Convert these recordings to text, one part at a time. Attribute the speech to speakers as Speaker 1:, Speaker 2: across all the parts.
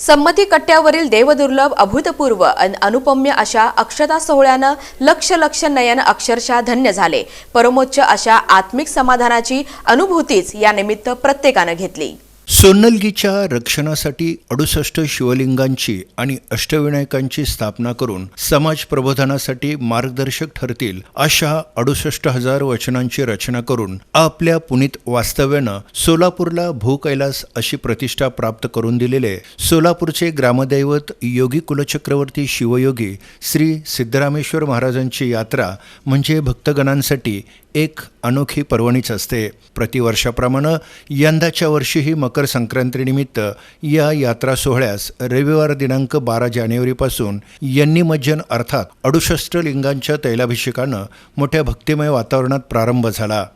Speaker 1: संमती कट्ट्यावरील देवदुर्लभ अभूतपूर्व अन अनुपम्य अशा अक्षता सोहळ्यानं लक्ष लक्ष नयन अक्षरशः धन्य झाले. परमोच्च अशा आत्मिक समाधानाची अनुभूतीच या निमित्त प्रत्येकानं घेतली.
Speaker 2: सोन्नलगीच्या रक्षणासाठी अडुसष्ट शिवलिंगांची आणि अष्टविनायकांची स्थापना करून समाज प्रबोधनासाठी मार्गदर्शक ठरतील अशा अडुसष्ट हजार वचनांची रचना करून आपल्या पुनीत वास्तव्यानं सोलापूरला भूकैलास अशी प्रतिष्ठा प्राप्त करून दिलेले सोलापूरचे ग्रामदैवत योगी कुलचक्रवर्ती शिवयोगी श्री सिद्धरामेश्वर महाराजांची यात्रा म्हणजे भक्तगणांसाठी एक अनोखी पर्वणीच असते. प्रतिवर्षाप्रमाणे यंदाच्या वर्षीही मकर संक्रांतीनिमित्त या यात्रा सोहळ्यास रविवार दिनांक बारा जानेवारीपासून यांनी मज्जन अर्थात अडुसष्ट लिंगांच्या तैलाभिषेकानं मोठ्या भक्तिमय वातावरणात प्रारंभ झाला.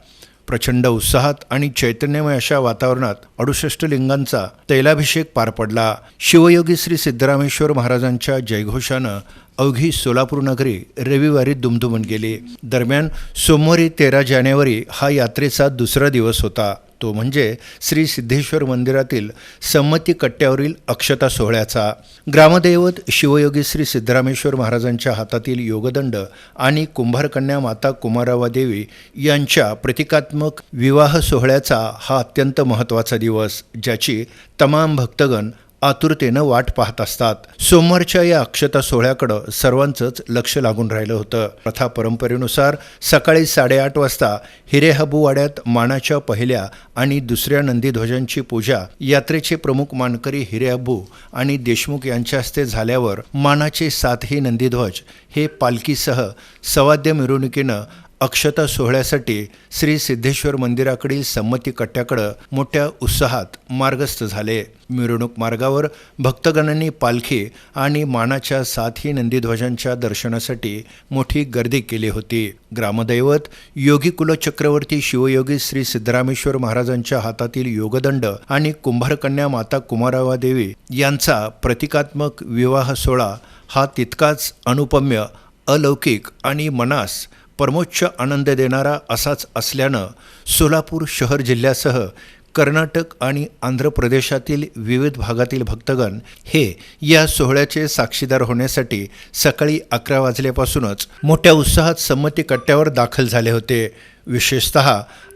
Speaker 2: प्रचंड उत्साहात आणि चैतन्यमय अशा वातावरणात अडुसष्ट लिंगांचा तैलाभिषेक पार पडला. शिवयोगी श्री सिद्धरामेश्वर महाराजांच्या जयघोषानं अवघी सोलापूर नगरी रविवारी दुमदुमून गेली. दरम्यान सोमवारी तेरा जानेवारी हा यात्रेचा दुसरा दिवस होता. तो म्हणजे श्री सिद्धेश्वर मंदिरातील संमती कट्ट्यावरील अक्षता सोहळ्याचा. ग्रामदैवत शिवयोगी श्री सिद्धरामेश्वर महाराजांच्या हातातील योगदंड आणि कुंभारकन्या माता कुमारावा देवी यांच्या प्रतिकात्मक विवाह सोहळ्याचा हा अत्यंत महत्त्वाचा दिवस ज्याची तमाम भक्तगण आतुरतेनं वाट पाहत असतात. सोमवारच्या या अक्षता सोहळ्याकडं सर्वांचंच लक्ष लागून राहिलं होतं. प्रथा परंपरेनुसार सकाळी साडेआठ वाजता हिरेहबूवाड्यात मानाच्या पहिल्या आणि दुसऱ्या नंदीध्वजांची पूजा यात्रेचे प्रमुख मानकरी हिरेहबू आणि देशमुख यांच्या हस्ते झाल्यावर मानाचे सातही नंदीध्वज हे पालखीसह सवाद्य मिरवणुकीनं अक्षता सोहळ्यासाठी श्री सिद्धेश्वर मंदिराकडील संमती कट्ट्याकडं मोठ्या उत्साहात मार्गस्थ झाले. मिरवणूक मार्गावर भक्तगणांनी पालखी आणि मानाच्या सातही नंदीध्वजांच्या दर्शनासाठी मोठी गर्दी केली होती. ग्रामदैवत योगी कुलचक्रवर्ती शिवयोगी श्री सिद्धरामेश्वर महाराजांच्या हातातील योगदंड आणि कुंभारकन्या माता कुमारावा देवी यांचा प्रतिकात्मक विवाह सोहळा हा तितकाच अनुपम्य अलौकिक आणि मनास परमोच्च आनंद देणारा असाच असल्यानं सोलापूर शहर जिल्ह्यासह कर्नाटक आणि आंध्र प्रदेशातील विविध भागातील भक्तगण हे या सोहळ्याचे साक्षीदार होण्यासाठी सकाळी अकरा वाजल्यापासूनच मोठ्या उत्साहात संमती कट्ट्यावर दाखल झाले होते. विशेषत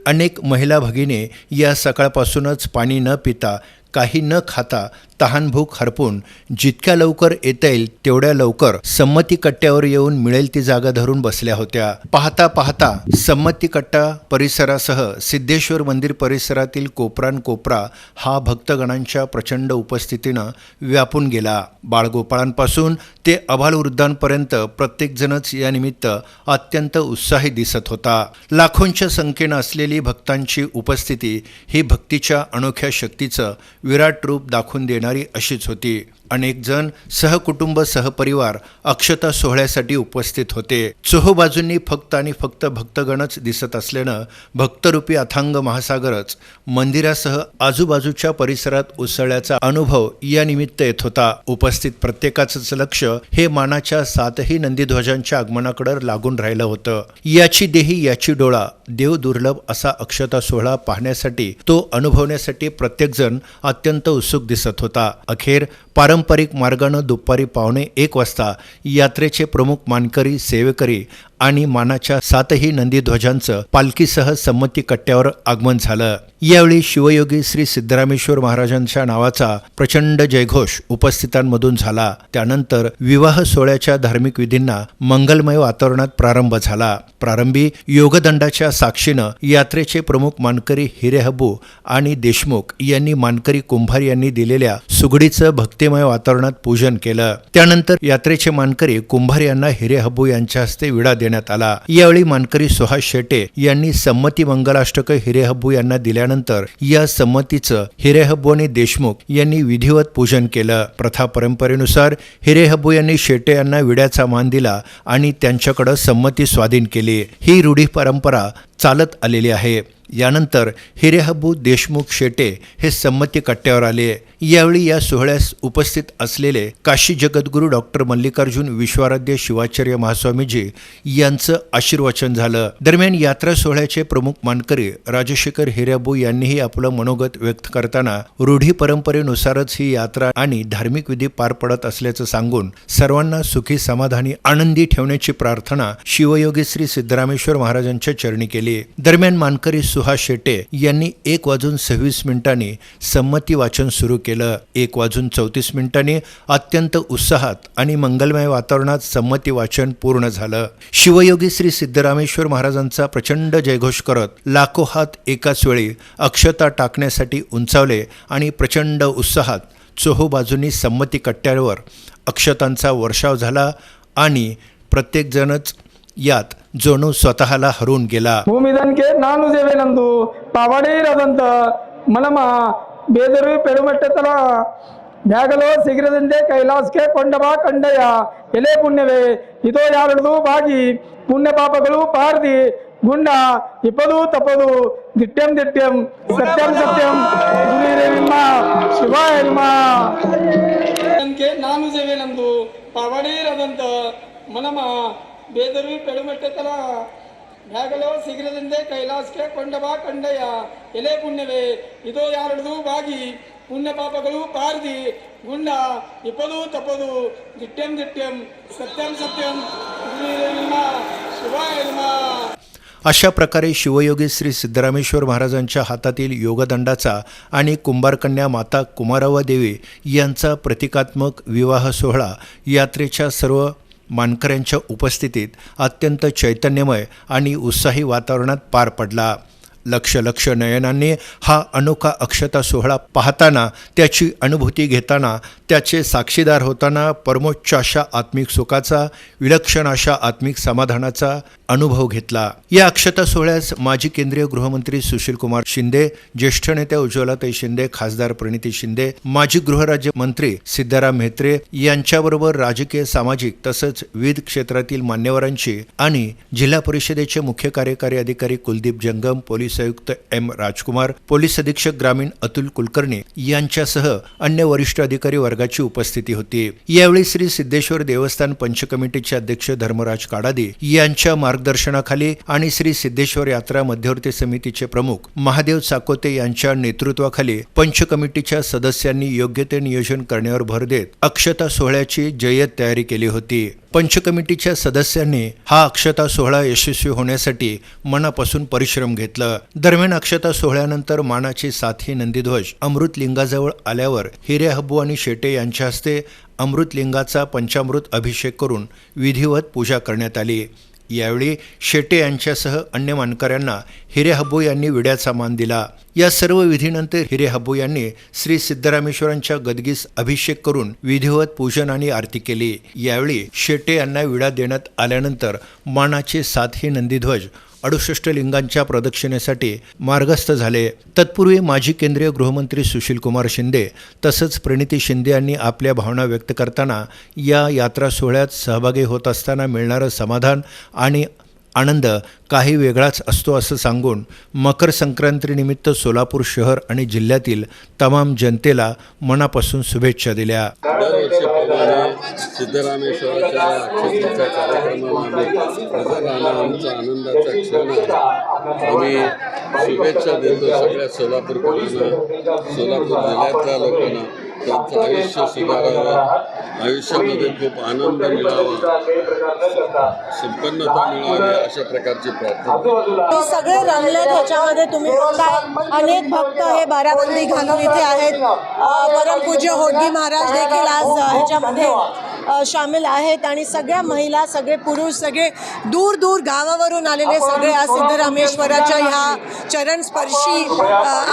Speaker 2: अनेक महिला भगिनी या सकाळपासूनच पाणी न पिता काही न खाता तहानभूक हरपून जितक्या लवकर येता येईल तेवढ्या लवकर संमती कट्ट्यावर येऊन मिळेल ती जागा धरून बसल्या होत्या. पाहता पाहता संमती कट्टा परिसरासह सिद्धेश्वर मंदिर परिसरातील कोपरान कोपरा हा भक्तगणांच्या प्रचंड उपस्थितीनं व्यापून गेला. बाळगोपाळांपासून ते अभालवृद्धांपर्यंत प्रत्येकजणच या निमित्त अत्यंत उत्साही दिसत होता. लाखोंच्या संख्येनं असलेली भक्तांची उपस्थिती ही भक्तीच्या अनोख्या शक्तीचं विराट रूप दाखवून देणारी अशीच होती. अनेक जण सहकुटुंब सहपरिवार अक्षता सोहळ्यासाठी उपस्थित होते. चोहोबाजूंनी फक्त आणि फक्त भक्तगणच दिसत असल्यानं भक्तरूपी अथांग महासागरच मंदिरासह आजूबाजूच्या परिसरात उसळल्याचा अनुभव या निमित्त येत होता. उपस्थित प्रत्येकाचंच लक्ष हे मानाच्या सातही नंदीध्वजांच्या आगमनाकडे लागून राहिलं होतं. याची देही याची डोळा देव दुर्लभ असा अक्षता सोहळा पाहण्यासाठी तो अनुभवण्यासाठी प्रत्येकजण अत्यंत उत्सुक दिसत होता. अखेर पारंपरिक मार्गानं दुपारी पावणे एक वाजता यात्रेचे प्रमुख मानकरी सेवेकरी आणि मानाच्या सातही नंदीध्वजांचं पालखीसह संमती कट्ट्यावर आगमन झालं. यावेळी शिवयोगी श्री सिद्धरामेश्वर महाराजांच्या नावाचा प्रचंड जयघोष उपस्थितांमधून झाला. त्यानंतर विवाह सोहळ्याच्या धार्मिक विधींना मंगलमय वातावरणात प्रारंभ झाला. प्रारंभी योगदंडाच्या साक्षीनं यात्रेचे प्रमुख मानकरी हिरेहबू आणि देशमुख यांनी मानकरी कुंभार यांनी दिलेल्या सुगडीचं भक्तिमय वातावरणात पूजन केलं. त्यानंतर यात्रेचे मानकरी कुंभार यांना हिरे हब्बू यांच्या हस्ते विडा देण्यात आला. यावेळी मानकरी सुहास शेटे यांनी संमती मंगलाष्टक हिरेहब्बू यांना दिल्यानंतर या संमतीचं हिरेहब्बू आणि देशमुख यांनी विधिवत पूजन केलं. प्रथा परंपरेनुसार हिरेहब्बू यांनी शेटे यांना विड्याचा मान दिला आणि त्यांच्याकडे संमती स्वाधीन केली. ही रूढी परंपरा चालत आलेली आहे. यानंतर हिरेहब्बू देशमुख शेटे हे संमती कट्ट्यावर आले. यावेळी या सोहळ्यास उपस्थित असलेले काशी जगद्गुरू डॉक्टर मल्लिकार्जुन विश्वाराध्य शिवाचार्य महास्वामीजी यांचं आशीर्वचन झालं. दरम्यान यात्रा सोहळ्याचे प्रमुख मानकरी राजशेखर हिराबू यांनीही आपलं मनोगत व्यक्त करताना रूढी परंपरेनुसारच ही यात्रा आणि धार्मिक विधी पार पडत असल्याचं सांगून सर्वांना सुखी समाधानी आनंदी ठेवण्याची प्रार्थना शिवयोगी श्री सिद्धरामेश्वर महाराजांच्या चरणी केली. दरम्यान मानकरी सुहास शेटे यांनी एक वाजून सव्वीस मिनिटांनी संमती वाचन सुरू केलं. केलं. एक वाजून चौतीस मिनिटांनी अत्यंत उत्साहात आणि मंगलमय वातावरणात संमती वाचन पूर्ण झालं. शिवयोगी श्री सिद्धरामेश्वर महाराजांचा प्रचंड जयघोष करत लाखो हात एकाच वेळी अक्षता टाकण्यासाठी उंचावले आणि प्रचंड उत्साहात चोहो बाजूनी संमती कट्ट्यावर अक्षतांचा वर्षाव झाला आणि प्रत्येकजणच यात जणू स्वतःला हरून गेला.
Speaker 3: भूमिदन के नानुजेवे नंदू पावाडे रदंत मलमा ಬೇದರು ಪೆಡುಮೆಟ್ಟತಲ ಬ್ಯಾಗಲೋ ಸಿಗಿರದಂದೆ ಕೈಲಾಸಕ್ಕೆ ಕೊಂಡಬಾ ಕಂಡಯ್ಯ. ಎಲೆ ಪುಣ್ಯವೇ, ಇದೋ ಯಾರದು ಬಾಗಿ. ಪುಣ್ಯ ಪಾಪಗಳು ಪಾರ್ದಿ. ಗುಂಡ, ಇಪ್ಪದು ತಪ್ಪದು. ದಿಟ್ಟ್ಯಂ ದಿಟ್ಟ್ಯಂ ಸತ್ಯಂ ಸತ್ಯಂ. ನಿಮ್ಮ, ಶಿವಾಯ ನಿಮ್ಮ. ನಾನು ಸೇವೆ ಸೇವೆನಂದು ಪವಾಡೀರದಂತ ಮನಮ ಬೇದರು ಪೆಡುಮೆಟ್ಟತಲ ಬ್ಯಾಗಲೋ ಸಿಗಿರದಂತೆ ಕೈಲಾಸಕ್ಕೆ ಕೊಂಡಬಾ ಕಂಡಯ ಎಲೆ ಪುಣ್ಯವೇ ಇದೋ ಯಾರದು ಬಾಗಿ ಪುಣ್ಯ ಪಾಪಗಳು ಪಾರ್ದಿ ಗುಂಡ ಇಪ್ಪದು ತಪ್ಪದು ದಿಟ್ಯಂ ದಿಟ್ಯಂ ಸತ್ಯಂ ಸತ್ಯಂ ಗುರುರೇ ನಿಮ್ಮ ಶಿವಾಯ ನಿಮ್ಮ
Speaker 2: अशा प्रकारे शिवयोगी श्री सिद्धरामेश्वर महाराजांच्या हातातील योगदंडाचा आणि कुंभारकन्या माता कुमारावा देवी यांचा प्रतिकात्मक विवाह सोहळा यात्रेच्या सर्व मानकऱ्यांच्या उपस्थितीत अत्यंत चैतन्यमय आणि उत्साही वातावरणात पार पडला. लक्ष लक्ष नयनांनी हा अनोखा अक्षता सोहळा पाहताना त्याची अनुभूती घेताना त्याचे साक्षीदार होताना परमोच्च अशा आत्मिक सुखाचा विलक्षण अशा आत्मिक समाधानाचा अनुभव घेतला. या अक्षता सोहळ्यास माजी केंद्रीय गृहमंत्री सुशीलकुमार शिंदे ज्येष्ठ नेत्या उज्ज्वलाताई शिंदे खासदार प्रणिती शिंदे माजी गृहराज्य मंत्री सिद्धाराम म्हेत्रे यांच्याबरोबर राजकीय सामाजिक तसंच विविध क्षेत्रातील मान्यवरांची आणि जिल्हा परिषदेचे मुख्य कार्यकारी अधिकारी कुलदीप जंगम पोलीस आयुक्त एम राजकुमार पोलीस अधीक्षक ग्रामीण अतुल कुलकर्णी यांच्यासह अन्य वरिष्ठ अधिकारी वर्गाची उपस्थिती होती. यावेळी श्री सिद्धेश्वर देवस्थान पंच कमिटीचे अध्यक्ष धर्मराज काडादी यांच्या मार्गदर्शनाखाली आणि श्री सिद्धेश्वर यात्रा मध्यवर्ती समितीचे प्रमुख महादेव साकोते यांच्या नेतृत्वाखाली पंच कमिटीच्या सदस्यांनी योग्य ते नियोजन करण्यावर भर देत अक्षता सोहळ्याची जय्यत तयारी केली होती. पंच कमिटीच्या सदस्यांनी हा अक्षता सोहळा यशस्वी होण्यासाठी मनापासून परिश्रम घेतलं. दरम्यान अक्षता सोहळ्यानंतर मानाची साथी नंदीध्वज अमृतलिंगाजवळ आल्यावर हिरे हब्बू आणि शेटे यांच्या हस्ते अमृतलिंगाचा पंचामृत अभिषेक करून विधिवत पूजा करण्यात आली. यावेळी शेटे यांच्यासह अन्य मानकऱ्यांना हिरे हब्बू यांनी विड्याचा मान दिला. या सर्व विधीनंतर हिरे हब्बू यांनी श्री सिद्धरामेश्वरांच्या गदगीस अभिषेक करून विधिवत पूजन आणि आरती केली. यावेळी शेटे यांना विडा देण्यात आल्यानंतर मानाचे साथही नंदीध्वज अडुसष्ट लिंगांच्या प्रदक्षिणेसाठी मार्गस्थ झाले. तत्पूर्वी माजी केंद्रीय गृहमंत्री सुशीलकुमार शिंदे तसंच प्रणिती शिंदे यांनी आपल्या भावना व्यक्त करताना या यात्रा सोहळ्यात सहभागी होत असताना मिळणारं समाधान आणि आनंद काही वेगळाच असतो असं सांगून मकर संक्रांतीनिमित्त सोलापूर शहर आणि जिल्ह्यातील तमाम जनतेला मनापासून शुभेच्छा दिल्या.
Speaker 4: सिद्धरामेश्वराच्या हजर राहणं आमचा आनंदाचा क्षण आहे. आम्ही शुभेच्छा देतो सगळ्या सोलापूरकरांना सोलापूर जिल्ह्यातल्या लोकांना. त्यांचं आयुष्य सुधारावं आयुष्यामध्ये खूप आनंद मिळावा। संपन्नता मिळावी अशा प्रकारची प्रार्थना।
Speaker 5: हे सगळे रंगलेत ह्याच्यामध्ये तुम्ही बघताय अनेक भक्त हे बाराबंदी घालून इथे आहेत. परमपूज्य होडगी महाराज देखील आज ह्याच्यामध्ये सामील आहेत आणि सगळ्या महिला सगळे पुरुष सगळे दूर दूर गावावरून आलेले सगळे आज सिद्धरामेश्वराच्या ह्या चरणस्पर्शी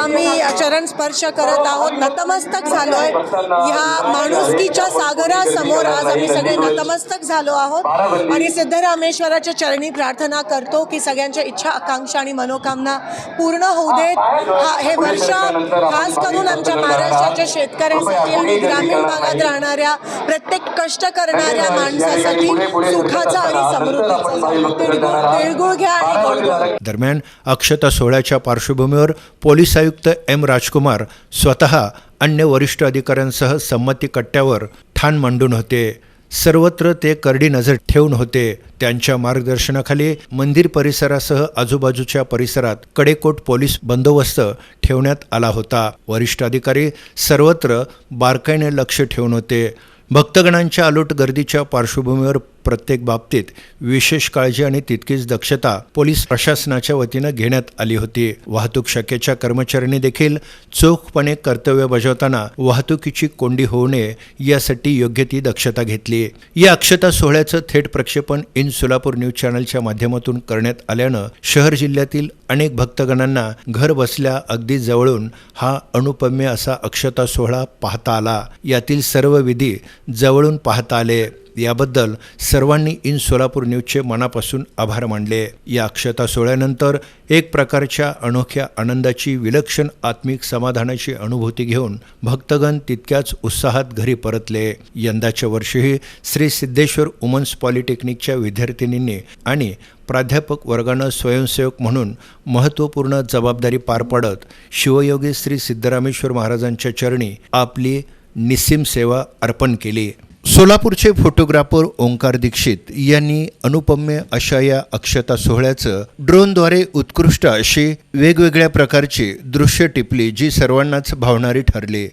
Speaker 5: आम्ही चरण स्पर्श करत आहोत. नतमस्तक झालोय. ह्या माणुसकीच्या सागरासमोर आज आम्ही सगळे नतमस्तक झालो आहोत आणि सिद्धरामेश्वराच्या चरणी प्रार्थना करतो की सगळ्यांच्या इच्छा आकांक्षा आणि मनोकामना पूर्ण होऊ देत. हा हे वर्ष खास करून आमच्या महाराष्ट्राच्या शेतकऱ्यांसाठी आणि ग्रामीण भागात राहणाऱ्या प्रत्येक कष्ट करणाऱ्या माणसासाठी सुखाचा आणि समृद्धीचा. तिळगुळ घ्या.
Speaker 2: दरम्यान अक्षता सोहळ्याच्या पार्श्वभूमीवर पोलीस आयुक्त एम राजकुमार स्वतः अन्य वरिष्ठ अधिकाऱ्यांसह संमती कट्ट्यावर ठाण मांडून होते. सर्वत्र ते करडी नजर ठेवून होते. त्यांच्या मार्गदर्शनाखाली मंदिर परिसरासह आजूबाजूच्या परिसरात कडेकोट पोलीस बंदोबस्त ठेवण्यात आला होता. वरिष्ठ अधिकारी सर्वत्र बारकाईने लक्ष ठेवून होते. भक्तगणांच्या अलोट गर्दीच्या पार्श्वभूमीवर प्रत्येक बाबतीत विशेष काळजी आणि तितकीच दक्षता पोलीस प्रशासनाच्या वतीनं घेण्यात आली होती. वाहतूक शाखेच्या कर्मचाऱ्यांनी देखील चोखपणे कर्तव्य बजावताना वाहतुकीची कोंडी होऊ नये यासाठी योग्य ती दक्षता घेतली. या अक्षता सोहळ्याचं थेट प्रक्षेपण इन सोलापूर न्यूज चॅनलच्या माध्यमातून करण्यात आल्यानं शहर जिल्ह्यातील अनेक भक्तगणांना घर बसल्या अगदी जवळून हा अनुपम्य असा अक्षता सोहळा पाहता आला. यातील सर्व विधी जवळून पाहता आले. याबद्दल सर्वांनी इन सोलापूर न्यूजचे मनापासून आभार मानले. या अक्षता सोहळ्यानंतर एक प्रकारच्या अनोख्या आनंदाची विलक्षण आत्मिक समाधानाची अनुभूती घेऊन भक्तगण तितक्याच उत्साहात घरी परतले. यंदाच्या वर्षीही श्री सिद्धेश्वर वुमन्स पॉलिटेक्निकच्या विद्यार्थिनींनी आणि प्राध्यापक वर्गानं स्वयंसेवक म्हणून महत्त्वपूर्ण जबाबदारी पार पाडत शिवयोगी श्री सिद्धरामेश्वर महाराजांच्या चरणी आपली निस्सीम सेवा अर्पण केली. सोलापूरचे फोटोग्राफर ओंकार दीक्षित यांनी अनुपम्य अशा या अक्षता सोहळ्याचं ड्रोनद्वारे उत्कृष्ट अशी वेगवेगळ्या प्रकारची दृश्य टिपली जी सर्वांनाच भावणारी ठरली.